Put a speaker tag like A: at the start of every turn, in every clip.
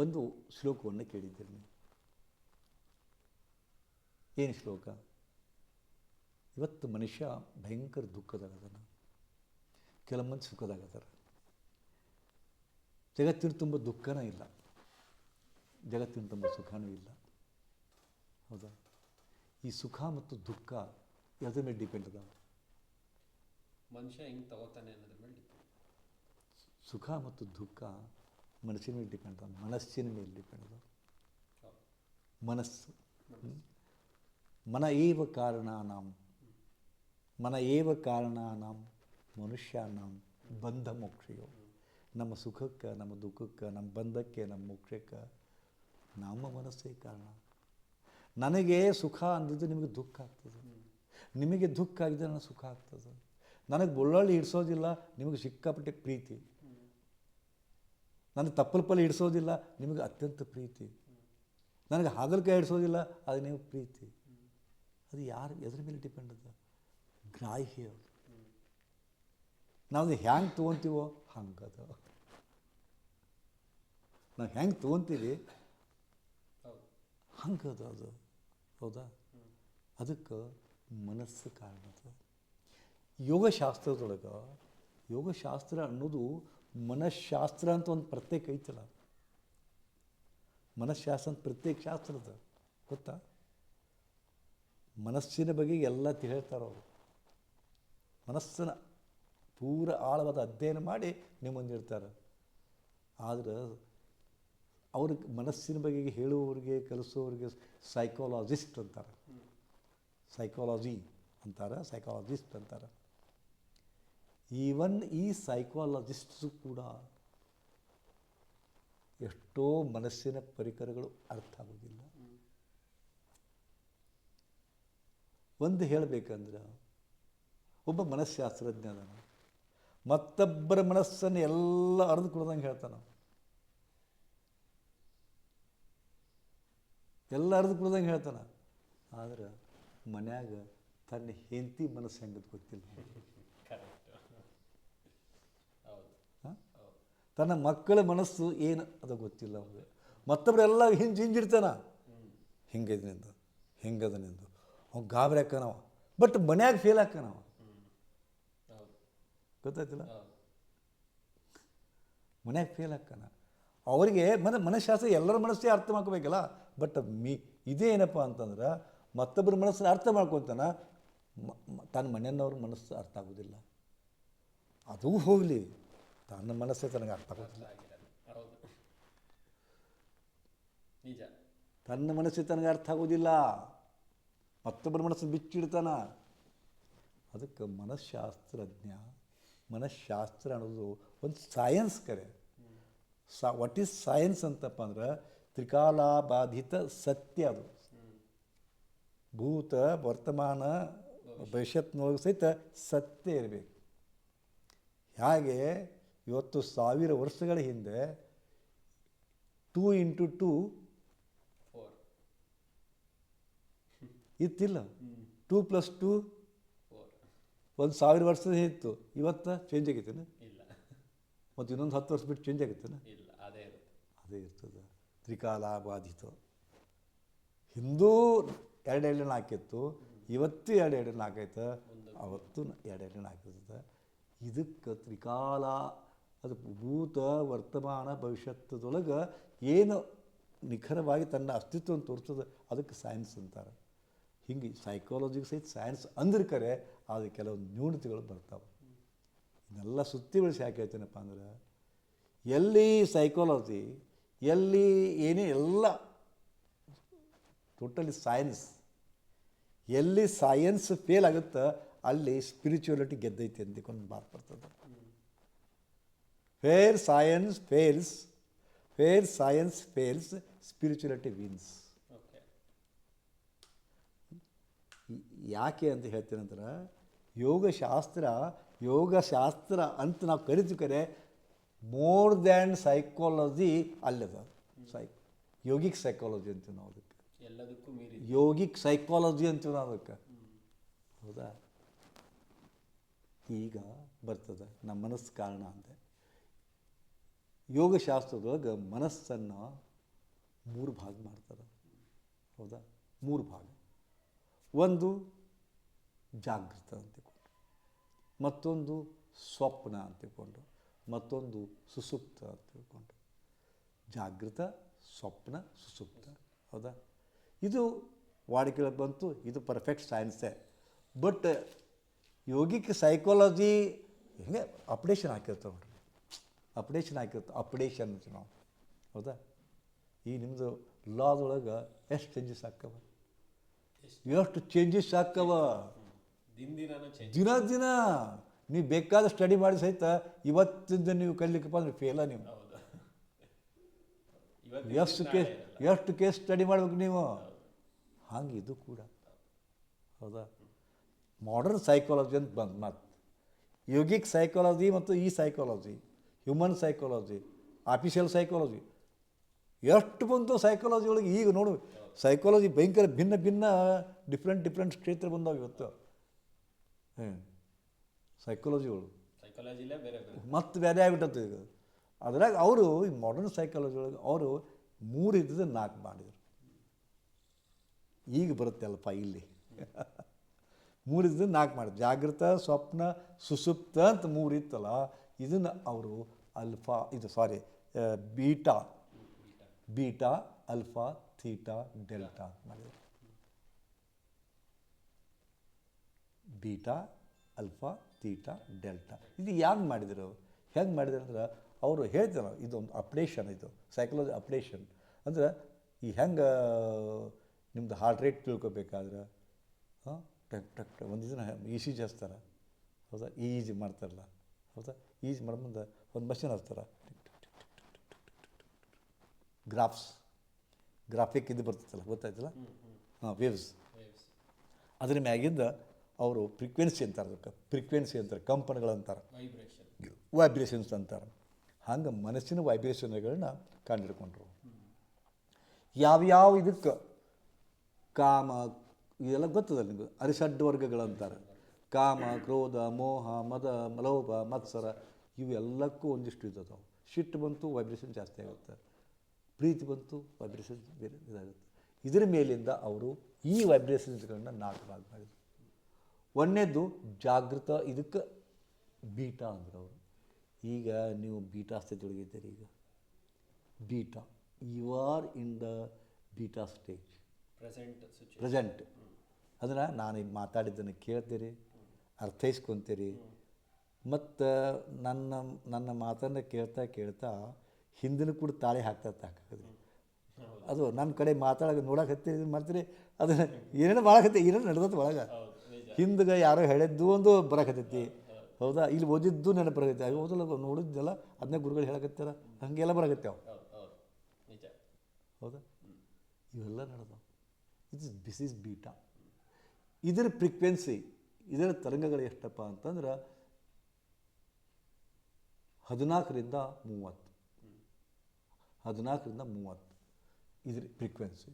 A: ಒಂದು ಶ್ಲೋಕವನ್ನು ಕೇಳಿದ್ದೀರಿ ನೀವು ಏನು ಶ್ಲೋಕ? ಇವತ್ತು ಮನುಷ್ಯ ಭಯಂಕರ ದುಃಖದಾಗದಾನ ಕೆಲ ಮಂದಿ ಸುಖದಾಗದಾರ ಜಗತ್ತಿನ ತುಂಬ ದುಃಖನೂ ಇಲ್ಲ. ಜಗತ್ತಿನ ತುಂಬ ಸುಖನೂ ಇಲ್ಲ. ಹೌದಾ? ಈ ಸುಖ ಮತ್ತು ದುಃಖ ಯಾವುದ್ರ ಮೇಲೆ ಡಿಪೆಂಡ್ ಅದಾವ
B: ಮನುಷ್ಯ ಹೆಂಗೆ ತಗೋತಾನೆ ಅನ್ನೋದ್ರ ಮೇಲೆ
A: ಸುಖ ಮತ್ತು ದುಃಖ ಮನಸ್ಸಿನ ಮೇಲೆ ಡಿಪೆಂಡ್ ಅದ. ಮನಸ್ಸಿನ ಮೇಲೆ ಡಿಪೆಂಡ್ ಮನಸ್ಸು? ಮನ ಏವ ಕಾರಣಾನಾಂ, ಮನ ಏವ ಕಾರಣಾನಾಂ, ಮನುಷ್ಯಾನಾಂ ಬಂಧ ಮೋಕ್ಷೆಯು. ನಮ್ಮ ಸುಖಕ್ಕೆ, ನಮ್ಮ ದುಃಖಕ್ಕೆ, ನಮ್ಮ ಬಂಧಕ್ಕೆ, ನಮ್ಮ ಮೋಕ್ಷಕ್ಕೆ ನಮ್ಮ ಮನಸ್ಸೇ ಕಾರಣ. ನನಗೆ ಸುಖ ಅಂದಿದ್ದು ನಿಮಗೆ ದುಃಖ ಆಗ್ತದೆ. ನಿಮಗೆ ದುಃಖ ಆಗಿದ್ರೆ ನನಗೆ ಸುಖ ಆಗ್ತದೆ. ನನಗೆ ಬೊಳ್ಳೊಳ್ಳಿ ಹಿಡಿಸೋದಿಲ್ಲ, ನಿಮಗೆ ಸಿಕ್ಕಾಪಟ್ಟೆ ಪ್ರೀತಿ. ನನಗೆ ತಪ್ಪಲ್ಪಲ್ಲಿ ಹಿಡಿಸೋದಿಲ್ಲ, ನಿಮಗೆ ಅತ್ಯಂತ ಪ್ರೀತಿ. ನನಗೆ ಹಾಗಲಕಾಯಿ ಹಿಡಿಸೋದಿಲ್ಲ, ಅದು ನೀವು ಪ್ರೀತಿ. ಅದು ಯಾರು ಎದ್ರ ಮೇಲೆ ಡಿಪೆಂಡ್ ಅದ. ಗ್ರಾಹಿ ಅದು. ನಾವು ಹ್ಯಾಂಗೆ ತೊಗೊತೀವೋ, ಹಂಗದ. ನಾವು ಹೆಂಗೆ ತೊಗೊತೀವಿ, ಹಂಗದ ಅದು. ಹೌದಾ? ಅದಕ್ಕೆ ಮನಸ್ಸು ಕಾರಣ ಅದು ಯೋಗಶಾಸ್ತ್ರದೊಳಗೆ, ಯೋಗಶಾಸ್ತ್ರ ಅನ್ನೋದು ಮನಃಶಾಸ್ತ್ರ ಅಂತ ಒಂದು ಪ್ರತ್ಯೇಕ ಐತಲ್ಲ ಮನಃಶಾಸ್ತ್ರ ಅಂತ ಪ್ರತ್ಯೇಕ ಶಾಸ್ತ್ರ ಅದ. ಗೊತ್ತಾ? ಮನಸ್ಸಿನ ಬಗ್ಗೆ ಎಲ್ಲ ತಿಳ್ತಾರೆ ಅವರು. ಮನಸ್ಸನ್ನು ಪೂರ ಆಳವಾದ ಅಧ್ಯಯನ ಮಾಡಿ ನಿಮ್ಮ ಇರ್ತಾರೆ ಆದ್ರೆ ಅವ್ರಿಗೆ ಮನಸ್ಸಿನ ಬಗ್ಗೆ ಹೇಳುವವರಿಗೆ ಕಲಿಸೋರಿಗೆ ಸೈಕಾಲಜಿಸ್ಟ್ ಅಂತಾರೆ. ಸೈಕಾಲಜಿ ಅಂತಾರೆ ಸೈಕಾಲಜಿಸ್ಟ್ ಅಂತಾರೆ. ಈವನ್ ಈ ಸೈಕಾಲಜಿಸ್ಟ್ಸು ಕೂಡ ಎಷ್ಟೋ ಮನಸ್ಸಿನ ಪರಿಕರಗಳು ಅರ್ಥ ಆಗೋದಿಲ್ಲ. ಒಂದು ಹೇಳಬೇಕಂದ್ರೆ, ಒಬ್ಬ ಮನಸ್ಶಾಸ್ತ್ರಜ್ಞ ಅದಾನ ಮತ್ತೊಬ್ಬರ ಮನಸ್ಸನ್ನು ಎಲ್ಲ ಅರ್ದು ಕೊಡ್ದಂಗೆ ಹೇಳ್ತಾನ. ಎಲ್ಲ ಅರ್ದು ಕೊಡ್ದಂಗೆ ಹೇಳ್ತಾನ. ಆದ್ರೆ ಮನ್ಯಾಗ ತನ್ನ ಹೆಂಡತಿ ಮನಸ್ಸು ಹೆಂಗದು ಗೊತ್ತಿಲ್ಲ
B: ಕರೆಕ್ಟ್ ಹೌದು
A: ಹಾಂ
B: ಹೌದು
A: ತನ್ನ ಮಕ್ಕಳ ಮನಸ್ಸು ಏನು ಅದು ಗೊತ್ತಿಲ್ಲ ಅವ್ರಿಗೆ. ಮತ್ತೊಬ್ಬರೆಲ್ಲ ಹಿಂಜ್, ಹಿಂಜಿಡ್ತಾನ. ಹಿಂಗದ ನಿಂದು ಹಿಂಗದ ನಿಂದು ಅವ್ನು ಗಾಬರಿ ಹಾಕನವ ಬಟ್ ಮನ್ಯಾಗ ಫೇಲ್ ಹಾಕನವ ಗೊತ್ತಾಯ್ತಿಲ್ಲ? ಮನ್ಯಾಗ ಫೇಲ್ ಹಾಕನ ಅವರಿಗೆ ಮನ, ಮನಃಶಾಸ್ತ್ರ ಎಲ್ಲರ ಮನಸ್ಸೇ ಅರ್ಥ ಮಾಡ್ಕೋಬೇಕಲ್ಲ? ಬಟ್ ಮೀ, ಇದೇನಪ್ಪ ಅಂತಂದ್ರೆ ಮತ್ತೊಬ್ಬರ ಮನಸ್ಸನ್ನ ಅರ್ಥ ಮಾಡ್ಕೊತಾನ ತನ್ನ ಮನೆಯವ್ರ ಮನಸ್ಸು ಅರ್ಥ ಆಗೋದಿಲ್ಲ. ಅದು ಹೋಗಲಿ. ತನ್ನ ಮನಸ್ಸೇ ತನಗೆ ಅರ್ಥ ಆಗೋದಿಲ್ಲ.
B: ನಿಜ.
A: ತನ್ನ ಮನಸ್ಸೇ ತನಗೆ ಅರ್ಥ ಆಗೋದಿಲ್ಲ. ಮತ್ತೊಬ್ಬರ ಮನಸ್ಸನ್ನು ಬಿಚ್ಚಿಡ್ತಾನ. ಅದಕ್ಕೆ ಮನಃಶಾಸ್ತ್ರಜ್ಞ ಮನಃಶಾಸ್ತ್ರ ಅನ್ನೋದು ಒಂದು ಸೈನ್ಸ್ ಕರೆ. ಸಾ ವಾಟ್ ಈಸ್ ಸೈನ್ಸ್ ಅಂತಪ್ಪ ಅಂದ್ರೆ ತ್ರಿಕಾಲಾಬಾಧಿತ ಸತ್ಯ ಅದು. ಭೂತ ವರ್ತಮಾನ ಭವಿಷ್ಯತ್ನೊಳಗೆ ಸಹಿತ ಸತ್ಯ ಇರಬೇಕು. ಹಾಗೆ? ಇವತ್ತು ಸಾವಿರ ವರ್ಷಗಳ ಹಿಂದೆ ಟೂ ಇಂಟು ಟೂ
B: ಫೋರ್
A: ಇತ್ತಿಲ್ಲ. ಟೂ ಪ್ಲಸ್ ಟೂ ಒಂದು ಸಾವಿರ ವರ್ಷದ ಇತ್ತು. ಇವತ್ತು ಚೇಂಜ್ ಆಗೈತೇನೆ
B: ಇಲ್ಲ.
A: ಮತ್ತು ಇನ್ನೊಂದು ಹತ್ತು ವರ್ಷ ಬಿಟ್ಟು ಚೇಂಜ್ ಆಗೈತೇನೆ
B: ಇಲ್ಲ ಅದೇ
A: ಅದೇ ಇರ್ತದೆ. ತ್ರಿಕಾಲಾಬಾಧಿತ ಹಿಂದೂ ಎರಡು ಎರಡು ನಾಲ್ಕಿತ್ತು ಇವತ್ತು ಎರಡು ಎರಡು ನಾಲ್ಕೈತೆ ಅವತ್ತು ಎರಡು ಎರಡು ನಾಲ್ಕೈತೆ ಇದಕ್ಕೆ ತ್ರಿಕಾಲ ಅದು ಭೂತ ವರ್ತಮಾನ ಭವಿಷ್ಯತ್ತದೊಳಗೆ ಏನು ನಿಖರವಾಗಿ ತನ್ನ ಅಸ್ತಿತ್ವವನ್ನು ತೋರಿಸ್ತದೆ ಅದಕ್ಕೆ ಸೈನ್ಸ್ ಅಂತಾರೆ. ಹಿಂಗೆ ಸೈಕಾಲಜಿಗೆ ಸಹಿತ ಸೈನ್ಸ್ ಅಂದ್ರೆ ಕರೆ ಅದು ಕೆಲವೊಂದು ನ್ಯೂನತೆಗಳು ಬರ್ತಾವೆ. ಇದನ್ನೆಲ್ಲ ಸುತ್ತಿ ಬೆಳೆಸಿ ಯಾಕೆ ಹೇಳ್ತೇನಪ್ಪ ಅಂದ್ರೆ, ಎಲ್ಲಿ ಸೈಕಾಲಜಿ ಎಲ್ಲಿ ಏನೇ ಎಲ್ಲ ಟೋಟಲಿ ಸೈನ್ಸ್ ಎಲ್ಲಿ ಸೈನ್ಸ್ ಫೇಲ್ ಆಗುತ್ತೋ ಅಲ್ಲಿ ಸ್ಪಿರಿಚುವಲಿಟಿ ಗೆದ್ದೈತಿ ಒಂದು ಮಾತು ಬರ್ತದೆ. Where science fails where science fails spirituality wins ಯಾಕೆ ಅಂತ ಹೇಳ್ತೀನಿ ಅಂದ್ರೆ ಯೋಗಶಾಸ್ತ್ರ ಯೋಗಶಾಸ್ತ್ರ ಅಂತ ನಾವು ಕರಿತೀವಿ ಕರೆ ಮೋರ್ ದ್ಯಾನ್ ಸೈಕಾಲಜಿ ಅಲ್ಲದ. ಸೈ ಯೋಗಿಕ್ ಸೈಕಾಲಜಿ ಅಂತೀವಿ ನಾವು ಅದಕ್ಕೆ.
B: ಎಲ್ಲದಕ್ಕೂ ಮೀರಿ
A: ಯೋಗಿಕ್ ಸೈಕಾಲಜಿ ಅಂತೀವಿ ನಾವು ಅದಕ್ಕೆ. ಹೌದಾ? ಈಗ ಬರ್ತದೆ ನಮ್ಮ ಮನಸ್ಸು ಕಾರಣ ಅಂತೆ ಯೋಗಶಾಸ್ತ್ರದೊಳಗೆ ಮನಸ್ಸನ್ನು ಮೂರು ಭಾಗ ಮಾಡ್ತಾರೆ. ಹೌದಾ? ಮೂರು ಭಾಗ. ಒಂದು ಜಾಗೃತ ಅಂತ ತಿಳ್ಕೊಂಡು ಮತ್ತೊಂದು ಸ್ವಪ್ನ ಅಂತ ತಿಳ್ಕೊಂಡು ಮತ್ತೊಂದು ಸುಸುಪ್ತ ಅಂತ ತಿಳ್ಕೊಂಡು ಜಾಗೃತ, ಸ್ವಪ್ನ, ಸುಸುಪ್ತ. ಹೌದಾ? ಇದು ವಾಡಿಕೆ ಬಂತು, ಇದು ಪರ್ಫೆಕ್ಟ್ ಸೈನ್ಸೇ. ಬಟ್ ಯೋಗಿಕ್ ಸೈಕಾಲಜಿ ಹಿಂಗೆ ಅಪ್ಡೇಷನ್ ಹಾಕಿರ್ತಾವೆ ನೋಡ್ರಿ. ಅಪ್ಡೇಷನ್ ಆಗಿರುತ್ತೆ. ಅಪ್ಡೇಷನ್ ಅಂತ ನಾವು. ಹೌದಾ? ಈ ನಿಮ್ಮದು ಲಾದೊಳಗೆ ಎಷ್ಟು ಚೇಂಜಸ್ ಆಕ್ಕವ ಎಷ್ಟು ಚೇಂಜಸ್ ಆಕ್ಕವ
B: ದಿನ
A: ದಿನ. ನೀವು ಬೇಕಾದ ಸ್ಟಡಿ ಮಾಡಿ ಸಹಿತ ಇವತ್ತಿಂದ ನೀವು ಕಲಿಲಿಕ್ಕಪ್ಪ ಅಂದ್ರೆ ಫೇಲ ನೀವು. ಎಷ್ಟು ಕೇಸ್ ಎಷ್ಟು ಕೇಸ್ ಸ್ಟಡಿ ಮಾಡ್ಬೇಕು ನೀವು? ಹಂಗೆ ಇದು ಕೂಡ. ಹೌದಾ? ಮಾಡರ್ನ್ ಸೈಕಾಲಜಿ ಅಂತ ಬಂದು ಮತ್ತು ಯೋಗಿಕ್ ಸೈಕಾಲಜಿ ಮತ್ತು ಈ psychology human psychology official psychology ಎಷ್ಟು ಬಂತು ಸೈಕಾಲಜಿ ಒಳಗೆ? ಈಗ ನೋಡು ಸೈಕಾಲಜಿ ಭಯಂಕರ ಭಿನ್ನ ಭಿನ್ನ ಡಿಫ್ರೆಂಟ್ ಡಿಫ್ರೆಂಟ್ ಕ್ಷೇತ್ರ ಬಂದಾವ ಇವತ್ತು. ಹ್ಞೂ ಸೈಕಾಲಜಿಗಳು
B: ಸೈಕಾಲಜಿಲೇ ಬೇರೆ ಬೇರೆ.
A: ಮತ್ತೆ ಬೇರೆ ಆಗ್ಬಿಟ್ಟತ್ತು ಈಗ. ಅದ್ರಾಗ ಅವರು ಈ ಮಾಡರ್ನ್ ಸೈಕಾಲಜಿ ಒಳಗೆ ಅವರು ಮೂರು ಇದ್ದದ್ದು ನಾಲ್ಕು ಮಾಡಿದರು. ಈಗ ಬರುತ್ತೆ ಅಲ್ಲಪ್ಪ ಇಲ್ಲಿ. ಮೂರು ಇದ್ದದ್ದು ನಾಲ್ಕು ಮಾಡಿದ್ರು. ಜಾಗೃತ ಸ್ವಪ್ನ ಸುಸುಪ್ತ ಅಂತ ಮೂರು ಇತ್ತಲ್ಲ ಇದನ್ನು ಅವರು ಅಲ್ಫಾ, ಇದು sorry beta beta, alpha, theta, delta ಅಂತ ಮಾಡಿದರು. Beta, alpha, theta, delta. ಇದು ಯಾಕೆ ಮಾಡಿದರು? ಹೆಂಗೆ ಮಾಡಿದ್ರು ಅಂದ್ರೆ ಅವರು ಹೇಳ್ತಾರೆ ಇದೊಂದು ಅಪ್ಡೇಷನ್ ಇದು ಸೈಕಾಲಜಿ ಅಪ್ಡೇಷನ್. ಅಂದ್ರೆ ಈ ಹೆಂಗೆ, ನಿಮ್ದು ಹಾರ್ಟ್ ರೇಟ್ ತಿಳ್ಕೊಬೇಕಾದ್ರೆ ಟಕ್ ಟಕ್ ಒಂದು ದಿನ ಇ ಸಿ ಹೌದಾ? ಈಜಿ ಮಾಡ್ತಾರಲ್ಲ. ಹೌದಾ? ಇ ಜಿ ಮುಂದೆ ಒಂದು ಮಷಿನ್ ಹಚ್ತಾರೆ ಗ್ರಾಫ್ಸ್ ಗ್ರಾಫಿಕ್ ಇದು ಬರ್ತೈತಲ್ಲ ಗೊತ್ತಾಯ್ತಲ್ಲ? ಹಾಂ ವೇವ್ಸ್. ಅದ್ರ ಮ್ಯಾಗಿಂದ ಅವರು ಫ್ರೀಕ್ವೆನ್ಸಿ ಅಂತಾರೆ ಅದಕ್ಕೆ. ಫ್ರೀಕ್ವೆನ್ಸಿ ಅಂತಾರೆ ಕಂಪನಗಳು ಅಂತಾರೆ.
B: ವೈಬ್ರೇಷನ್
A: ವೈಬ್ರೇಷನ್ಸ್ ಅಂತಾರೆ. ಹಂಗೆ ಮನಸ್ಸಿನ ವೈಬ್ರೇಷನ್ಗಳನ್ನ ಕಂಡುಹಿಡ್ಕೊಂಡ್ರು ಯಾವ್ಯಾವ ಇದಕ್ಕೆ ಕಾಮ ಇದೆಲ್ಲ ಗೊತ್ತದ ನಿಮಗೆ? ಅರಿಷಡ್ ವರ್ಗಗಳಂತಾರೆ. ಕಾಮ ಕ್ರೋಧ ಮೋಹ ಮದ ಮಲೋಭ ಮತ್ಸರ ಇವೆಲ್ಲಕ್ಕೂ ಒಂದಿಷ್ಟು ಇದ್ದವು ಸಿಟ್ಟು ಬಂತು ವೈಬ್ರೇಷನ್ ಜಾಸ್ತಿ ಆಗುತ್ತೆ. ಪ್ರೀತಿ ಬಂತು ವೈಬ್ರೇಷನ್ ಬೇರೆ ಇದಾಗುತ್ತೆ. ಇದರ ಮೇಲಿಂದ ಅವರು ಈ ವೈಬ್ರೇಷನ್ಸ್ಗಳನ್ನ ನಾಲ್ಕು ಭಾಗ ಮಾಡಿದರು. ಒಂದನೇದು ಜಾಗೃತ ಇದಕ್ಕೆ ಬೀಟಾ ಅಂದರು ಅವರು. ಈಗ ನೀವು ಬೀಟಾ ಸ್ಥಿತಿಯೊಳಗಿದ್ದೀರಿ ಈಗ. Beta. You are in the beta stage
B: present
A: present ಅದನ್ನು ನಾನು ಈಗ ಮಾತಾಡಿದ್ದನ್ನು ಕೇಳ್ತೀರಿ. ಅರ್ಥೈಸ್ಕೊತೀರಿ. ಮತ್ತು ನನ್ನ ನನ್ನ ಮಾತನ್ನು ಕೇಳ್ತಾ ಕೇಳ್ತಾ ಹಿಂದಿನ ಕೂಡ ತಾಳಿ ಹಾಕ್ತಾ ಅದು ನನ್ನ ಕಡೆ ಮಾತಾಡೋಕೆ ನೋಡಕ್ಕೆ ಹತ್ತಿರ ಮಾಡ್ತೀರಿ ಅದು ಏನೇನು ಮಾಡಕತ್ತಿ ಏನೇನು ನಡೆದತ್ತು ಒಳಗೆ. ಹಿಂದಗ ಯಾರೋ ಹೇಳಿದ್ದು ಒಂದು ಬರಕತ್ತೈತಿ. ಹೌದಾ? ಇಲ್ಲಿ ಓದಿದ್ದು ನೆನಪು ಬರಕೈತಿ ಆಗ ಓದಲ್ಲ ನೋಡಿದ್ದೆಲ್ಲ ಅದನ್ನೇ ಗುರುಗಳು ಹೇಳಕತ್ತಾರ. ಹಾಗೆಲ್ಲ ಬರಕತ್ತೆ
B: ಹೌದು ಹೌದು?
A: ಇವೆಲ್ಲ ನಡೆದವು. ಇದು ಬಿಸ್ ಇಸ್ ಬೀಟಾ ಇದರ ಫ್ರೀಕ್ವೆನ್ಸಿ ಇದರ ತರಂಗಗಳು ಎಷ್ಟಪ್ಪ ಅಂತಂದ್ರೆ ಹದಿನಾಲ್ಕರಿಂದ ಮೂವತ್ತು. ಹದಿನಾಲ್ಕರಿಂದ ಮೂವತ್ತು. ಇದ್ರ ಫ್ರೀಕ್ವೆನ್ಸಿ.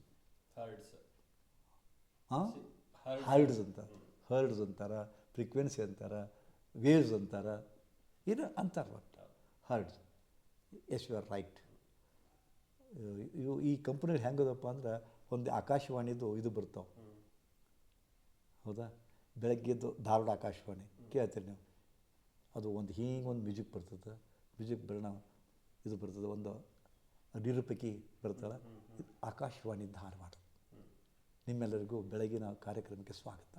B: ಹರ್ಡ್ಸ್.
A: ಹಾಂ
B: ಹರ್ಡ್
A: ಹರ್ಡ್ಸ್. ಅಂತಾರೆ. ಹರ್ಡ್ಸ್ ಅಂತಾರೆ ಫ್ರೀಕ್ವೆನ್ಸಿ ಅಂತಾರೆ ವೇವ್ಸ್ ಅಂತಾರೆ. ಇದು ಅಂತಾರ ಒಟ್ಟು? Hertz. Yes you are right. ಇವು ಈ ಕಂಪ್ನಿಯಲ್ಲಿ ಹೆಂಗದಪ್ಪ ಅಂದ್ರೆ ಒಂದು ಆಕಾಶವಾಣಿದು ಇದು ಬರ್ತಾವೆ. ಹೌದಾ? ಬೆಳಗ್ಗೆದ್ದು ಧಾರವಾಡ ಆಕಾಶವಾಣಿ ಕೇಳ್ತೀರಿ ನೀವು. ಅದು ಒಂದು ಹಿಂಗೆ ಒಂದು ಮ್ಯೂಸಿಕ್ ಬರ್ತದೆ. ಮ್ಯೂಸಿಕ್ ಬರೋಣ ಇದು ಬರ್ತದೆ ಒಂದು ನಿರೂಪಕಿ ಬರ್ತಾಳೆ. ಆಕಾಶವಾಣಿ ಧಾರವಾಡ. ನಿಮ್ಮೆಲ್ಲರಿಗೂ ಬೆಳಗಿನ ಕಾರ್ಯಕ್ರಮಕ್ಕೆ ಸ್ವಾಗತ.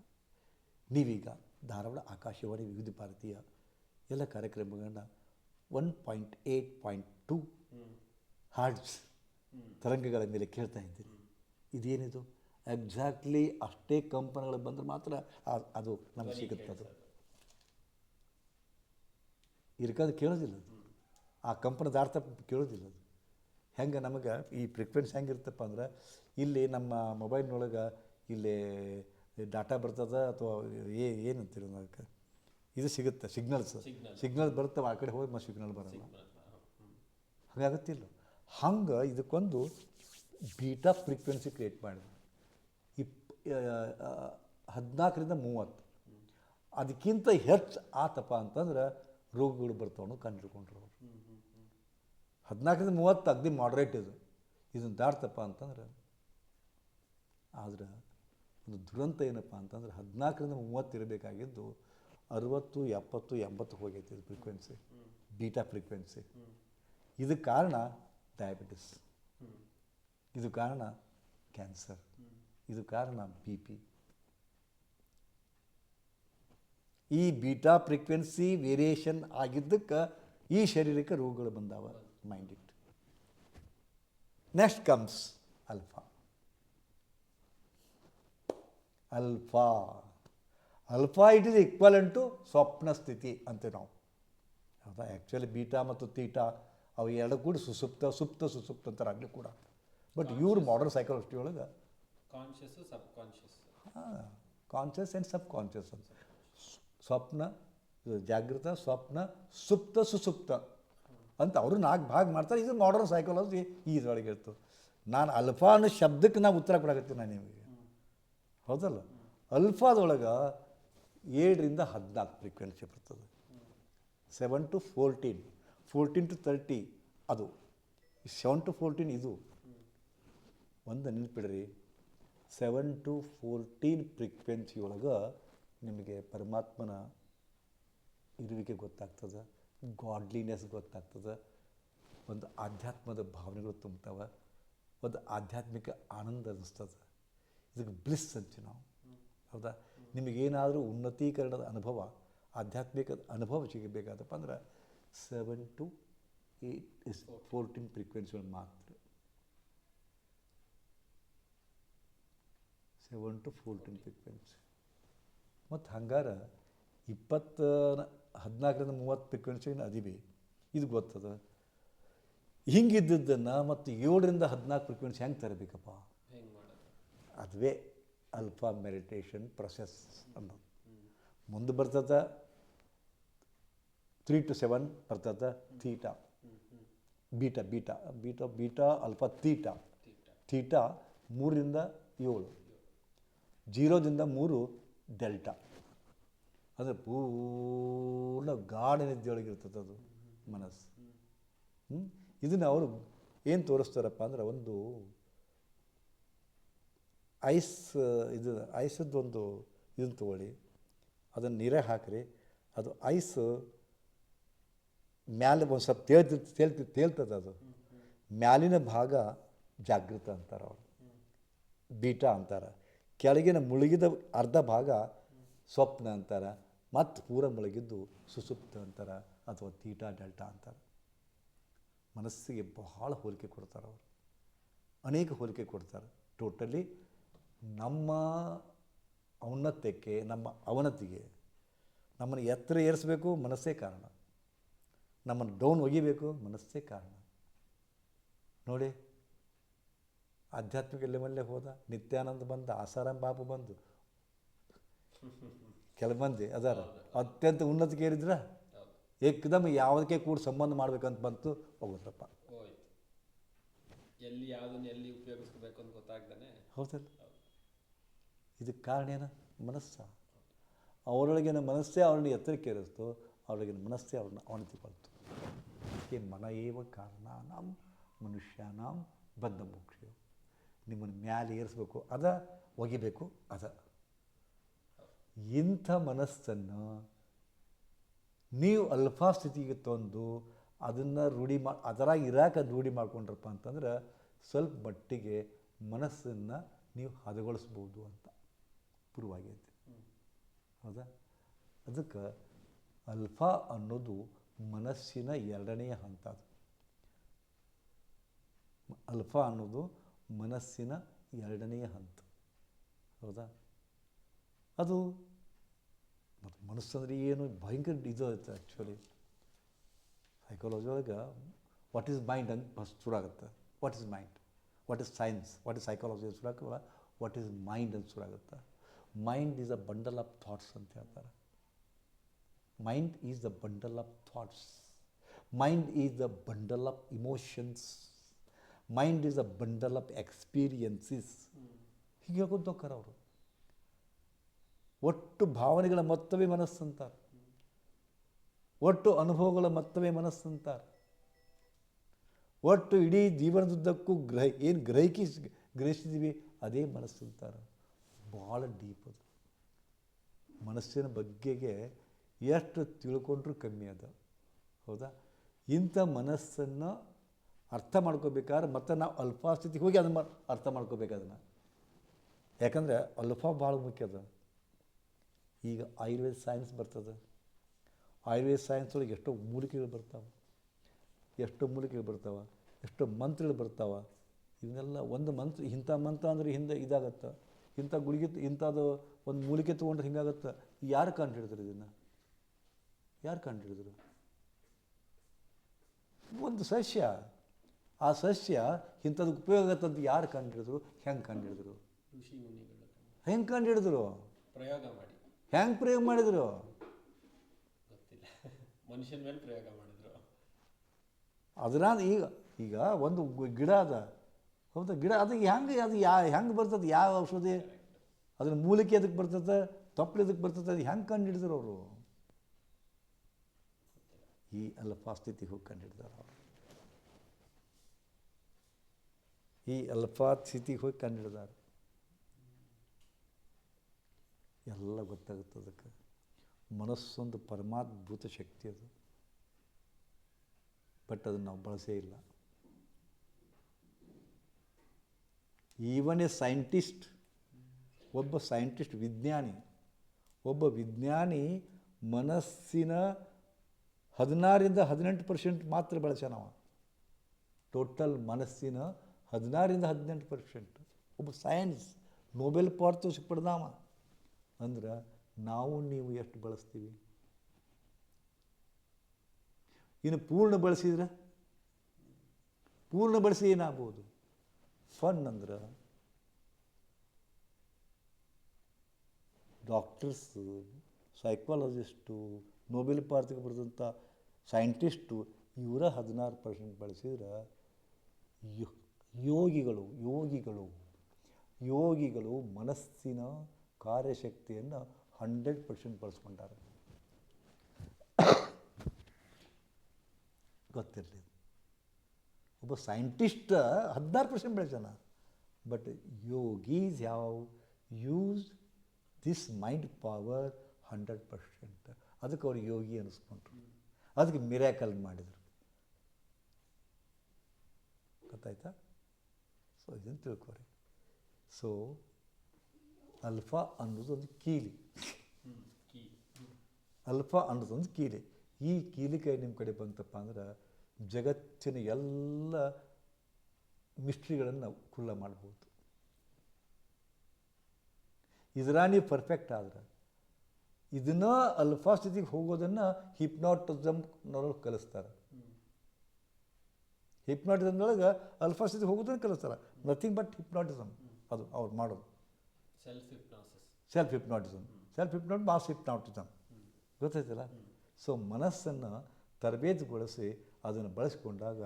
A: ನೀವೀಗ ಧಾರವಾಡ ಆಕಾಶವಾಣಿ ವಿವಿಧ ಭಾರತೀಯ ಎಲ್ಲ ಕಾರ್ಯಕ್ರಮಗಳನ್ನ one point eight point two hertz ತರಂಗಗಳ ಮೇಲೆ ಕೇಳ್ತಾ ಇದ್ದೀರಿ. ಇದೇನಿದು? ಎಕ್ಸಾಕ್ಟ್ಲಿ ಅಷ್ಟೇ ಕಂಪನಿಗಳು ಬಂದ್ರೆ ಮಾತ್ರ ಅದು ನಮಗೆ ಸಿಗುತ್ತೆ ಅದು. ಇರ್ಕಾದ್ರೆ ಕೇಳೋದಿಲ್ಲ ಅದು. ಆ ಕಂಪನಿದ ಅರ್ಥ ಕೇಳೋದಿಲ್ಲ ಅದು. ಹೆಂಗೆ ನಮಗೆ ಈ ಫ್ರೀಕ್ವೆನ್ಸಿ ಹೆಂಗಿರುತ್ತಪ್ಪ ಅಂದ್ರೆ ಇಲ್ಲಿ ನಮ್ಮ ಮೊಬೈಲ್ನೊಳಗೆ ಇಲ್ಲಿ ಡಾಟಾ ಬರ್ತದ ಅಥವಾ ಏ ಏನಂತೀರಿ ಅದಕ್ಕೆ? ಇದು ಸಿಗುತ್ತೆ ಸಿಗ್ನಲ್ಸ್. ಸಿಗ್ನಲ್ ಬರುತ್ತೆ ಆ ಕಡೆ ಹೋಗಿ ಮತ್ತೆ ಸಿಗ್ನಲ್ ಬರಲ್ಲ. ಹಾಗಾಗತ್ತಿಲ್ಲ. ಹಂಗೆ ಇದಕ್ಕೊಂದು ಬೀಟಾ ಫ್ರೀಕ್ವೆನ್ಸಿ ಕ್ರಿಯೇಟ್ ಮಾಡಿದ್ರು. ಹದಿನಾಲ್ಕರಿಂದ ಮೂವತ್ತು. ಅದಕ್ಕಿಂತ ಹೆಚ್ಚು ಆತಪ್ಪ ಅಂತಂದ್ರೆ ರೋಗಗಳು ಬರ್ತಾವನು ಕಂಡುಹಿಡ್ಕೊಂಡ್ರು ಅವರು. ಹದಿನಾಲ್ಕರಿಂದ ಮೂವತ್ತು ಅಗ್ದಿ ಮಾಡ್ರೇಟ್ ಇದು. ಇದನ್ನು ದಾಟ್ತಪ್ಪ ಅಂತಂದ್ರೆ ಆದರೆ ಒಂದು ದುರಂತ ಏನಪ್ಪ ಅಂತಂದ್ರೆ ಹದಿನಾಲ್ಕರಿಂದ ಮೂವತ್ತು ಇರಬೇಕಾಗಿದ್ದು ಅರುವತ್ತು ಎಪ್ಪತ್ತು ಎಂಬತ್ತು ಹೋಗೈತಿ ಇದು ಫ್ರೀಕ್ವೆನ್ಸಿ ಬೀಟಾ ಫ್ರೀಕ್ವೆನ್ಸಿ ಇದಕ್ಕೆ ಕಾರಣ ಡಯಾಬಿಟಿಸ್ ಇದು ಕಾರಣ ಕ್ಯಾನ್ಸರ್ ಇದು ಕಾರಣ ಬಿ ಪಿ ಈ ಬೀಟಾ ಫ್ರೀಕ್ವೆನ್ಸಿ ವೇರಿಯೇಷನ್ ಆಗಿದ್ದಕ್ಕೆ ಈ ಶರೀರಕ್ಕೆ ರೋಗಗಳು ಬಂದಾವ mind it next comes alpha alpha alpha it is equivalent to ಸ್ವಪ್ನ ಸ್ಥಿತಿ ಅಂತ ನಾವು ಹೌದಾ ಆ್ಯಕ್ಚುಲಿ ಬೀಟಾ ಮತ್ತು ತೀಟಾ ಅವು ಎರಡು ಕೂಡ ಸುಸುಪ್ತ, ಸುಪ್ತ, ಸುಸುಪ್ತ ಅಂತಾರೆ ಆಗಲಿ ಕೂಡ. ಬಟ್ ಇವ್ರು ಮಾಡರ್ನ್ ಸೈಕಾಲಜಿ ಒಳಗೆ
B: conscious subconscious
A: conscious and subconscious ಅಂತ ಸ್ವಪ್ನ, ಜಾಗೃತ, ಸ್ವಪ್ನ, ಸುಪ್ತ, ಸುಸುಪ್ತ. ಅಂತ ಅವರು ನಾಲ್ಕು ಭಾಗ ಮಾಡ್ತಾರೆ. ಇದು ಮಾಡರ್ನ್ ಸೈಕಾಲಜಿ ಈ ಇದರೊಳಗೆ ಇತ್ತು ನಾನು ಅಲ್ಫಾ ಅನ್ನೋ ಶಬ್ದಕ್ಕೆ ನಾವು ಉತ್ತರ ಕೊಡಕತ್ತೀನಿ ನಾನು ನಿಮಗೆ. ಹೌದಲ್ಲ? ಅಲ್ಫಾದೊಳಗೆ ಏಳರಿಂದ ಹದಿನಾಲ್ಕು ಫ್ರೀಕ್ವೆನ್ಸಿ ಬರ್ತದೆ. Seven to fourteen fourteen to thirty ಅದು. ಸೆವೆನ್ ಟು ಫೋರ್ಟೀನ್ ಇದು. ಒಂದು ನೆನಪಿಡ್ರಿ ಸೆವೆನ್ ಟು ಫೋರ್ಟೀನ್ ಫ್ರೀಕ್ವೆನ್ಸಿ ಒಳಗೆ ನಿಮಗೆ ಪರಮಾತ್ಮನ ಇರುವಿಕೆ ಗೊತ್ತಾಗ್ತದೆ ಗಾಡ್ಲಿನೆಸ್ ಗೊತ್ತಾಗ್ತದೆ, ಒಂದು ಆಧ್ಯಾತ್ಮದ ಭಾವನೆಗಳು ತುಂಬ್ತವೆ, ಒಂದು ಆಧ್ಯಾತ್ಮಿಕ ಆನಂದ ಅನ್ನಿಸ್ತದೆ ಇದಕ್ಕೆ ಬ್ಲಿಸ್ ಅಂತೀವಿ ನಾವು. ಹೌದಾ? ನಿಮಗೇನಾದರೂ ಉನ್ನತೀಕರಣದ ಅನುಭವ, ಆಧ್ಯಾತ್ಮಿಕ ಅನುಭವ ಸಿಗಬೇಕಾದಪ್ಪ ಅಂದ್ರೆ ಸೆವೆನ್ ಟು ಏಯ್ಟ್ ಫೋರ್ಟೀನ್ ಫ್ರೀಕ್ವೆನ್ಸಿಗಳು ಮಾತ್ರ. ಸೆವೆನ್ ಟು ಫೋರ್ಟೀನ್ ಫ್ರೀಕ್ವೆನ್ಸಿ ಮತ್ತು ಹಂಗಾರ ಇಪ್ಪತ್ತು ಹದಿನಾಲ್ಕರಿಂದ ಮೂವತ್ತು ಫ್ರೀಕ್ವೆನ್ಸಿನ ಅದೀವಿ ಇದು ಗೊತ್ತದ ಹಿಂಗಿದ್ದದ್ದನ್ನು ಮತ್ತು ಏಳರಿಂದ ಹದಿನಾಲ್ಕು ಫ್ರೀಕ್ವೆನ್ಸಿ ಹೆಂಗೆ ತರಬೇಕಪ್ಪ ಅದುವೇ ಅಲ್ಫಾ ಮೆಡಿಟೇಷನ್ ಪ್ರೊಸೆಸ್ ಅನ್ನೋದು ಮುಂದೆ ಬರ್ತದ ತ್ರೀ ಟು ಸೆವೆನ್ ಬರ್ತದ theta beta beta beta beta alpha theta theta ಮೂರರಿಂದ ಏಳು ಜೀರೋದಿಂದ ಮೂರು ಡೆಲ್ಟಾ. ಅಂದರೆ ಪೂರ್ಣ ಗಾಢ ನಿದ್ದೆಯೊಳಗಿರ್ತದೆ ಅದು ಮನಸ್ಸು? ಇದನ್ನು ಅವರು ಏನು ತೋರಿಸ್ತಾರಪ್ಪ ಅಂದ್ರೆ ಒಂದು ಐಸ್, ಇದು ಐಸದ್ದೊಂದು ಇದನ್ನು ತಗೊಳ್ಳಿ. ಅದನ್ನು ನೀರೇ ಹಾಕ್ರಿ. ಅದು ಐಸ್ ಮ್ಯಾಲೆ ಒಂದು ಸ್ವಲ್ಪ ತೇಳ್ತಿ ತೇಲ್ತಿ, ತೇಲ್ತದೆ ಅದು. ಮ್ಯಾಲಿನ ಭಾಗ ಜಾಗೃತ ಅಂತಾರೆ ಅವರು. ಬೀಟಾ ಅಂತಾರೆ. ಕೆಳಗಿನ ಮುಳುಗಿದ ಅರ್ಧ ಭಾಗ ಸ್ವಪ್ನ ಅಂತಾರೆ, ಮತ್ತು ಪೂರ ಮುಳುಗಿದ್ದು ಸುಸುಪ್ತ ಅಂತಾರೆ ಅಥವಾ ತೀಟಾ ಡೆಲ್ಟಾ ಅಂತಾರೆ. ಮನಸ್ಸಿಗೆ ಬಹಳ ಹೋಲಿಕೆ ಕೊಡ್ತಾರೆ ಅವರು. ಅನೇಕ ಹೋಲಿಕೆ ಕೊಡ್ತಾರೆ. ಟೋಟಲಿ ನಮ್ಮ ಔನ್ನತ್ಯಕ್ಕೆ, ನಮ್ಮ ಅವನತಿಗೆ ನಮ್ಮನ್ನು ಎತ್ತರ ಏರಿಸಬೇಕು ಮನಸ್ಸೇ ಕಾರಣ. ನಮ್ಮನ್ನು ಡೌನ್ ಒಗಿಬೇಕು ಮನಸ್ಸೇ ಕಾರಣ. ನೋಡಿ. ಆಧ್ಯಾತ್ಮಿಕ ಲೆವೆಲ್ಲೇ ಹೋದ ನಿತ್ಯಾನಂದ ಬಂದ ಆಸಾರಾಮ್ ಬಾಬು ಬಂದು. ಕೆಲ ಮಂದಿ ಅದಾರ. ಅತ್ಯಂತ ಉನ್ನತಿಗೆ ಏರಿದ್ರ? ಏಕದಮ್ ಯಾವುದಕ್ಕೆ ಕೂಡ ಸಂಬಂಧ ಮಾಡ್ಬೇಕಂತ ಬಂತು ಹೋಗುದ್ರಪ್ಪ
B: ಎಲ್ಲಿ ಯಾವುದನ್ನು ಎಲ್ಲಿ ಉಪಯೋಗಿಸ್ಕೋಬೇಕು ಅಂತ ಗೊತ್ತಾಗ್ದಾನೆ?
A: ಹೌದಲ್ಲ? ಇದಕ್ಕೆ ಕಾರಣ ಏನು? ಮನಸ್ಸ. ಅವರೊಳಗಿನ ಮನಸ್ಸೇ ಅವ್ರನ್ನ ಎತ್ತರಕ್ಕೆ ಏರಿಸ್ತು ಅವರೊಳಗಿನ ಮನಸ್ಸೇ ಅವ್ರನ್ನ ಅವನತಿಕೊಳ್ತು ಅದಕ್ಕೆ ಮನ ಏವ ಕಾರಣ ನಮ್ಮ ಮನುಷ್ಯನಾಂ ಬದ್ಧ ಮೋಕ್ಷ ನಿಮ್ಮನ್ನು ಮ್ಯಾಲೆ ಏರಿಸ್ಬೇಕು, ಅದ ಒಗಿಬೇಕು, ಅದ. ಇಂಥ ಮನಸ್ಸನ್ನು ನೀವು ಅಲ್ಫಾ ಸ್ಥಿತಿಗೆ ತಂದು ಅದನ್ನು ರೂಢಿ ಮಾ, ಅದರಾಗ ಇರಾಕ ರೂಢಿ ಮಾಡ್ಕೊಂಡ್ರಪ್ಪ ಅಂತಂದ್ರೆ ಸ್ವಲ್ಪ ಮಟ್ಟಿಗೆ ಮನಸ್ಸನ್ನು ನೀವು ಹದಗೊಳಿಸ್ಬೋದು ಅಂತ ಪ್ರೂವ್ ಆಗೈತೆ ಹೌದಾ? ಅದಕ್ಕೆ ಅಲ್ಫಾ ಅನ್ನೋದು ಮನಸ್ಸಿನ ಎರಡನೆಯ ಹಂತ ಅದು. ಅಲ್ಫಾ ಅನ್ನೋದು ಮನಸ್ಸಿನ ಎರಡನೆಯ ಹಂತ. ಹೌದಾ? ಅದು ಮತ್ತು ಮನಸ್ಸಂದ್ರೆ ಏನು? ಭಯಂಕರ ಇದು ಆಯ್ತು ಆ್ಯಕ್ಚುಲಿ ಸೈಕಾಲಜಿ ಒಳಗೆ ವಾಟ್ ಈಸ್ ಮೈಂಡ್ ಅಂತ first what is mind what is science what is psychology ಶುರುವಾಗಲ್ಲ what is mind ಅಂತ ಶುರುವಾಗುತ್ತೆ mind is a bundle of thoughts ಅಂತ ಹೇಳ್ತಾರೆ. Mind is the bundle of thoughts mind is the bundle of emotions mind is a bundle of experiences ಹೀಗೆ ಹೇಳ್ಕೊಂತ ಹೋಗ್ತಾರೆ ಅವರು. ಒಟ್ಟು ಭಾವನೆಗಳ ಮೊತ್ತವೇ ಮನಸ್ಸು ಅಂತಾರೆ. ಒಟ್ಟು ಅನುಭವಗಳ ಮೊತ್ತವೇ ಮನಸ್ಸು ಅಂತಾರೆ. ಒಟ್ಟು ಇಡೀ ಜೀವನದುದ್ದಕ್ಕೂ ಗ್ರಹ, ಏನು ಗ್ರಹಿಕಿ ಗ್ರಹಿಸಿದ್ದೀವಿ ಅದೇ ಮನಸ್ಸು ಅಂತಾರೆ. ಭಾಳ ಡೀಪ್ ಅದು. ಮನಸ್ಸಿನ ಬಗ್ಗೆಗೆ ಎಷ್ಟು ತಿಳ್ಕೊಂಡ್ರೂ ಕಮ್ಮಿ ಅದ. ಹೌದಾ? ಇಂಥ ಮನಸ್ಸನ್ನು ಅರ್ಥ ಮಾಡ್ಕೋಬೇಕಾದ್ರೆ ಮತ್ತೆ ನಾವು ಅಲ್ಫಾ ಸ್ಥಿತಿಗೆ ಹೋಗಿ ಅದನ್ನು ಅರ್ಥ ಮಾಡ್ಕೋಬೇಕು ಅದನ್ನು. ಯಾಕಂದರೆ ಅಲ್ಫಾ ಭಾಳ ಮುಖ್ಯ ಅದ. ಈಗ ಆಯುರ್ವೇದ ಸೈನ್ಸ್ ಬರ್ತದೆ. ಆಯುರ್ವೇದ ಸೈನ್ಸ್ ಒಳಗೆ ಎಷ್ಟೋ ಮೂಲಿಕೆಗಳು ಬರ್ತಾವೆ. ಎಷ್ಟೋ ಮೂಲಿಕೆಗಳು ಬರ್ತಾವೆ. ಎಷ್ಟೋ ಮಂತ್ರಗಳು ಬರ್ತಾವೆ. ಇದನ್ನೆಲ್ಲ ಒಂದು ಮಂತ್ರ, ಇಂಥ ಮಂತ್ರ ಅಂದರೆ ಹಿಂದೆ ಇದಾಗತ್ತೆ. ಇಂಥ ಗುಳಿಗೆ ಇಂಥದ್ದು ಒಂದು ಮೂಲಿಕೆ ತೊಗೊಂಡ್ರೆ ಹಿಂಗಾಗತ್ತೆ. ಯಾರು ಕಂಡು ಹಿಡಿದ್ರು ಇದನ್ನು? ಯಾರು ಕಂಡು ಹಿಡಿದ್ರು ಒಂದು ಸಸ್ಯ. ಆ ಸಸ್ಯ ಇಂಥದಕ್ಕೆ ಉಪಯೋಗ ಆಗತ್ತಂತ ಯಾರು ಕಂಡು ಹಿಡಿದ್ರು ಹೆಂಗೆ ಕಂಡು ಹಿಡಿದ್ರು
B: ಋಷಿ
A: ಹೆಂಗೆ ಕಂಡು ಹಿಡಿದ್ರು
B: ಪ್ರಯೋಗ ಮಾಡಿ.
A: ಹೆಂಗೆ ಪ್ರಯೋಗ ಮಾಡಿದ್ರು?
B: ಗೊತ್ತಿಲ್ಲ. ಮನುಷ್ಯನ ಮೇಲೆ ಪ್ರಯೋಗ ಮಾಡಿದ್ರು.
A: ಅದರ ಈಗ ಈಗ ಒಂದು ಗಿಡ ಅದ. ಹೌದಾ? ಗಿಡ ಅದು ಹೆಂಗೆ ಅದು ಯಾ ಹೆಂಗೆ ಬರ್ತದೆ? ಯಾವ ಔಷಧಿ? ಅದ್ರ ಮೂಲಿಕೆ ಅದಕ್ಕೆ ಬರ್ತದೆ? ತಪ್ಪಲು ಅದಕ್ಕೆ ಬರ್ತದೆ? ಅದು ಹೆಂಗೆ ಕಂಡು ಹಿಡಿದ್ರು ಅವರು? ಈ ಅಲ್ಲ ಸ್ಥಿತಿಗೆ ಹೋಗಿ ಕಂಡು ಹಿಡಿದ್ರು ಅವರು. ಈ ಅಲ್ಪಾತ್ ಸ್ಥಿತಿಗೆ ಹೋಗಿ ಕಂಡಿಡ್ದಾರೆ. ಎಲ್ಲ ಗೊತ್ತಾಗುತ್ತೆ ಅದಕ್ಕೆ. ಮನಸ್ಸೊಂದು ಪರಮಾದ್ಭುತ ಶಕ್ತಿ ಅದು. ಬಟ್ ಅದನ್ನು ನಾವು ಬಳಸೇ ಇಲ್ಲ. ಈವನ್ ಎ ಸೈಂಟಿಸ್ಟ್, ಒಬ್ಬ ಸೈಂಟಿಸ್ಟ್ ವಿಜ್ಞಾನಿ, ಒಬ್ಬ ವಿಜ್ಞಾನಿ ಮನಸ್ಸಿನ ಹದಿನಾರಿಂದ ಹದಿನೆಂಟು ಪರ್ಸೆಂಟ್ ಮಾತ್ರ ಬಳಸ್ಯಾನವ ಟೋಟಲ್ ಮನಸ್ಸಿನ ಹದಿನಾರಿಂದ ಹದಿನೆಂಟು ಪರ್ಸೆಂಟ್. ಒಬ್ಬ ಸೈನ್ಸ್ ನೋಬೆಲ್ ಪಾರಿತೋಷಿಕ ಪಡೆದಾವ ಅಂದ್ರೆ ನಾವು ನೀವು ಎಷ್ಟು ಬಳಸ್ತೀವಿ? ಇನ್ನು ಪೂರ್ಣ ಬಳಸಿದ್ರೆ? ಪೂರ್ಣ ಬಳಸಿ ಏನಾಗ್ಬೋದು? ಫನ್ ಅಂದ್ರೆ ಡಾಕ್ಟರ್ಸ್ ಸೈಕಾಲಜಿಸ್ಟು ನೋಬೆಲ್ ಪಾರ್ತಿಗೆ ಬರೆದಂಥ ಸೈಂಟಿಸ್ಟು ಇವರ ಹದಿನಾರು ಪರ್ಸೆಂಟ್ ಬಳಸಿದ್ರೆ ಯೋಗಿಗಳು ಯೋಗಿಗಳು ಯೋಗಿಗಳು ಮನಸ್ಸಿನ ಕಾರ್ಯಶಕ್ತಿಯನ್ನು ಹಂಡ್ರೆಡ್ ಪರ್ಸೆಂಟ್ ಬಳಸ್ಕೊಂಡಾರೆ. ಗೊತ್ತಿರಲಿ ಒಬ್ಬ ಸೈಂಟಿಸ್ಟ್ ಹದಿನಾರು ಪರ್ಸೆಂಟ್ ಬೆಳೆಸೋಣ ಬಟ್ ಯೋಗೀಸ್ ಯಾವ use this mind power hundred percent ಅದಕ್ಕೆ ಅವ್ರು ಯೋಗಿ ಅನಿಸ್ಕೊಂಡ್ರು. ಅದಕ್ಕೆ ಮಿರಾಕಲ್ ಮಾಡಿದರು. ಗೊತ್ತಾಯ್ತಾ? ಸೊ ಇದನ್ನು ತಿಳ್ಕೊರಿ ಸೊ ಅಲ್ಫಾ ಅನ್ನೋದೊಂದು ಕೀಲಿ. ಅಲ್ಫಾ ಅನ್ನೋದೊಂದು ಕೀಲಿ. ಈ ಕೀಲಿ ಕೈ ನಿಮ್ಮ ಕಡೆ ಬಂತಪ್ಪ ಅಂದ್ರೆ ಜಗತ್ತಿನ ಎಲ್ಲ ಮಿಸ್ಟ್ರಿಗಳನ್ನು ನಾವು ಖುಲ್ಲ ಮಾಡ್ಬೋದು. ಇದರ ನೀವು ಪರ್ಫೆಕ್ಟ್ ಆದ್ರೆ ಇದನ್ನ ಅಲ್ಫಾ ಸ್ಥಿತಿಗೆ ಹೋಗೋದನ್ನು ಹಿಪ್ನಾಟಿಸಮ್ನೊಳಗೆ ಕಲಿಸ್ತಾರೆ.
B: ಹ್ಮ್
A: ಹಿಪ್ನಾಟಿಸಮ್ನೊಳಗೆ ಅಲ್ಫಾ ಸ್ಥಿತಿಗೆ ಹೋಗೋದನ್ನು ಕಲಿಸ್ತಾರೆ. ನಥಿಂಗ್ ಬಟ್ ಹಿಪ್ನಾಟಿಸಮ್ ಅದು ಅವ್ರು ಮಾಡೋದು.
B: Self hypnosis
A: self hypnotism self ಹಿಪ್ನಾಟ್ mass hypnotism ಗೊತ್ತಾಯ್ತಲ್ಲ ಸೊ ಮನಸ್ಸನ್ನು ತರಬೇತಿಗೊಳಿಸಿ ಅದನ್ನು ಬಳಸಿಕೊಂಡಾಗ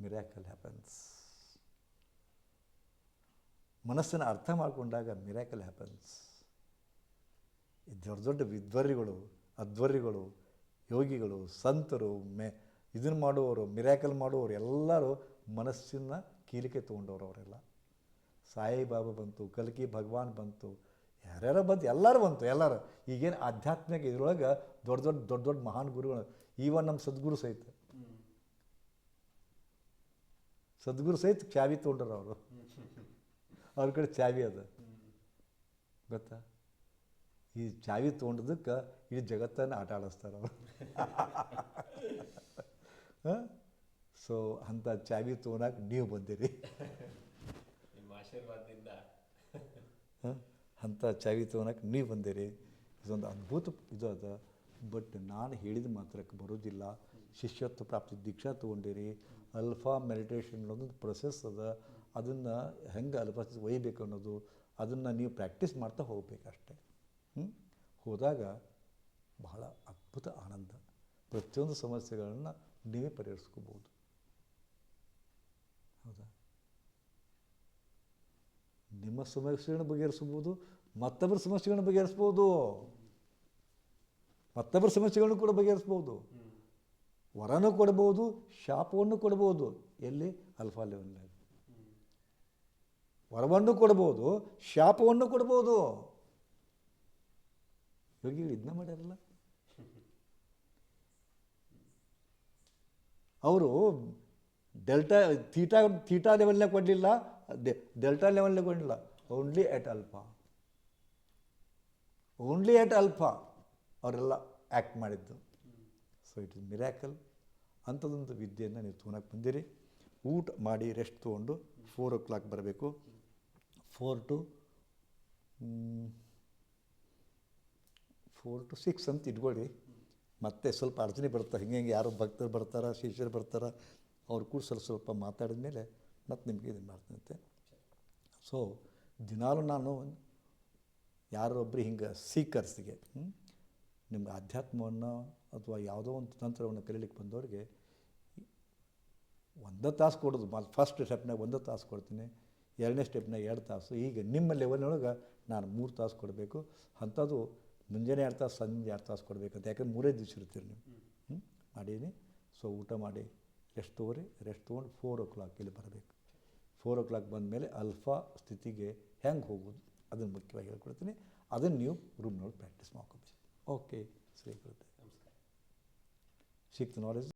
A: ಮಿರಾಕಲ್ ಹ್ಯಾಪನ್ಸ್ ಮನಸ್ಸನ್ನು ಅರ್ಥ ಮಾಡಿಕೊಂಡಾಗ ಮಿರಾಕಲ್ ಹ್ಯಾಪನ್ಸ್ ದೊಡ್ಡ ದೊಡ್ಡ ವಿದ್ವರಿಗಳು ಅಧ್ವರ್ಯಗಳು ಯೋಗಿಗಳು ಸಂತರು ಮೆ ಇದನ್ನು ಮಾಡುವವರು ಮಿರಾಕಲ್ ಮಾಡುವವರು ಎಲ್ಲರೂ ಮನಸ್ಸಿನ ಕೀಲಿಕೆ ತೊಗೊಂಡವ್ರು ಅವರೆಲ್ಲ. ಸಾಯಿಬಾಬಾ ಬಂತು, ಕಲ್ಕಿ ಭಗವಾನ್ ಬಂತು, ಯಾರ್ಯಾರೋ ಬಂತು, ಎಲ್ಲರೂ ಬಂತು, ಎಲ್ಲರೂ. ಈಗೇನು ಆಧ್ಯಾತ್ಮಿಕ ಇದ್ರೊಳಗೆ ದೊಡ್ಡ ದೊಡ್ಡ ದೊಡ್ಡ ದೊಡ್ಡ ಮಹಾನ್ ಗುರುಗಳು, ಈವನ್ ನಮ್ಮ ಸದ್ಗುರು ಸಹಿತ. ಸದ್ಗುರು ಸಹಿತ ಚಾವಿ ತೊಗೊಂಡ್ರು ಅವರು. ಅವ್ರ ಕಡೆ ಚಾವಿ ಅದ. ಗೊತ್ತಾ? ಈ ಚಾವಿ ತೊಗೊಂಡದಕ್ಕೆ ಇಡೀ ಜಗತ್ತನ್ನು ಆಟ ಆಡಿಸ್ತಾರೆ ಅವರು. ಸೊ ಅಂಥ ಚಾವಿ ತೊಗೊಳಕ್ಕೆ ನೀವು ಬಂದಿರಿ.
B: ನಿಮ್ಮ ಆಶೀರ್ವಾದದಿಂದ.
A: ಹ? ಅಂಥ ಚಾವಿ ತೊಗೊಳಕ್ಕೆ ನೀವು ಬಂದಿರಿ. ಇದೊಂದು ಅದ್ಭುತ ಇದು ಅದ. ಬಟ್ ನಾನು ಹೇಳಿದ ಮಾತ್ರಕ್ಕೆ ಬರೋದಿಲ್ಲ. ಶಿಷ್ಯತ್ವ ಪ್ರಾಪ್ತಿ ದೀಕ್ಷಾ ತೊಗೊಂಡಿರಿ. ಅಲ್ಫಾ ಮೆಡಿಟೇಷನ್ ಅನ್ನೋದೊಂದು ಪ್ರೊಸೆಸ್ ಅದ. ಅದನ್ನು ಹೆಂಗೆ ಅಲ್ಫಾ ಒಯ್ಯಬೇಕು ಅನ್ನೋದು ಅದನ್ನು ನೀವು ಪ್ರಾಕ್ಟೀಸ್ ಮಾಡ್ತಾ ಹೋಗ್ಬೇಕಷ್ಟೆ ಹ್ಞೂ ಹೋದಾಗ ಬಹಳ ಅದ್ಭುತ ಆನಂದ. ಪ್ರತಿಯೊಂದು ಸಮಸ್ಯೆಗಳನ್ನು ನೀವೇ ಪರಿಹರಿಸ್ಕೋಬೋದು ಹೌದಾ? ನಿಮ್ಮ ಸಮಸ್ಯೆಗಳನ್ನ ಬಗೆಹರಿಸ್ಬೋದು ಮತ್ತೊಬ್ಬರ ಸಮಸ್ಯೆಗಳನ್ನ ಬಗೆಹರಿಸ್ಬೋದು. ಮತ್ತೊಬ್ಬರ ಸಮಸ್ಯೆಗಳನ್ನು ಕೂಡ ಬಗೆಹರಿಸ್ಬೋದು. ವರನೂ ಕೊಡ್ಬೋದು, ಶಾಪವನ್ನು ಕೊಡ್ಬೋದು. ಎಲ್ಲಿ? ಅಲ್ಫಾ ಲೆವೆಲ್ನಲ್ಲಿ. ವರವನ್ನು ಕೊಡ್ಬೋದು, ಶಾಪವನ್ನು ಕೊಡ್ಬೋದು. ಯೋಗಿಗಳು ಇದನ್ನ ಮಾಡ್ಯಾರಲ್ಲ? ಅವರು ಡೆಲ್ಟಾ ಥೀಟಾ ಥೀಟಾ ಲೆವೆಲ್ನೇ ಕೊಡಲಿಲ್ಲ ಡೆಲ್ಟಾ ಲೆವೆಲ್ನೇ ಕೊಡಲಿಲ್ಲ. Only at alpha only at alpha ಅವರೆಲ್ಲ ಆ್ಯಕ್ಟ್ ಮಾಡಿದ್ದು. ಸೊ ಇಟ್ ಇಸ್ ಮಿರಾಕಲ್ ಅಂಥದ್ದೊಂದು ವಿದ್ಯೆಯನ್ನು ನೀವು ತೂನಕ್ಕೆ ಬಂದಿರಿ. ಊಟ ಮಾಡಿ ರೆಸ್ಟ್ ತೊಗೊಂಡು ಫೋರ್ ಓ ಕ್ಲಾಕ್ ಬರಬೇಕು four to four to six ಅಂತ ಇಟ್ಕೊಳ್ಳಿ. ಮತ್ತೆ ಸ್ವಲ್ಪ ಅಡಚಣೆ ಬರ್ತಾರೆ ಹಿಂಗೆ ಹಿಂಗೆ ಯಾರು ಭಕ್ತರು ಬರ್ತಾರೆ, ಶಿಷ್ಯರು ಬರ್ತಾರೆ? ಅವ್ರು ಕೂಡ ಸ್ವಲ್ಪ ಸ್ವಲ್ಪ ಮಾತಾಡಿದ ಮೇಲೆ ಮತ್ತೆ ನಿಮಗೆ ಇದನ್ನು ಮಾಡ್ತಂತೆ ಸೊ ದಿನಾಲೂ ನಾನು ಯಾರೊಬ್ಬರು ಹಿಂಗೆ ಸೀಕರ್ಸ್ಗೆ ನಿಮ್ಗೆ ಆಧ್ಯಾತ್ಮವನ್ನು ಅಥವಾ ಯಾವುದೋ ಒಂದು ತಂತ್ರವನ್ನು ಕಲೀಲಿಕ್ಕೆ ಬಂದವ್ರಿಗೆ ಒಂದೇ ತಾಸು ಕೊಡೋದು. ಫಸ್ಟ್ ಸ್ಟೆಪ್ನಾಗ ಒಂದೇ ತಾಸು ಕೊಡ್ತೀನಿ, ಎರಡನೇ ಸ್ಟೆಪ್ನಾಗ ಎರಡು ತಾಸು. ಈಗ ನಿಮ್ಮ ಲೆವೆಲ್ನೊಳಗೆ ನಾನು ಮೂರು ತಾಸು ಕೊಡಬೇಕು. ಅಂಥದ್ದು ಮುಂಜಾನೆ ಎರಡು ತಾಸು ಸಂಜೆ ಎರಡು ತಾಸು ಕೊಡಬೇಕಂತ ಯಾಕಂದ್ರೆ ಮೂರೇ ದಿವಸ ಇರ್ತೀರಿ ನೀವು. ಹ್ಞೂ ಮಾಡೀನಿ. ಸೊ ಊಟ ಮಾಡಿ ರೆಸ್ಟ್ ತೊಗೊರಿ. ರೆಸ್ಟ್ ತೊಗೊಂಡು ಫೋರ್ ಓ ಕ್ಲಾಕ್ ಇಲ್ಲಿ ಬರಬೇಕು. ಫೋರ್ ಓ ಕ್ಲಾಕ್ ಬಂದಮೇಲೆ ಅಲ್ಫಾ ಸ್ಥಿತಿಗೆ ಹೆಂಗೆ ಹೋಗೋದು? ಅದನ್ನು ಮುಖ್ಯವಾಗಿ ಹೇಳ್ಕೊಡ್ತೀನಿ. ಅದನ್ನು ನೀವು ರೂಮ್ನೊಳಗೆ ಪ್ರಾಕ್ಟೀಸ್ ಮಾಡ್ಕೋಬೇಕು. ಓಕೆ ಸರಿ ಬರುತ್ತೆ ಸಿಕ್ತು ನಾಲೆಜ್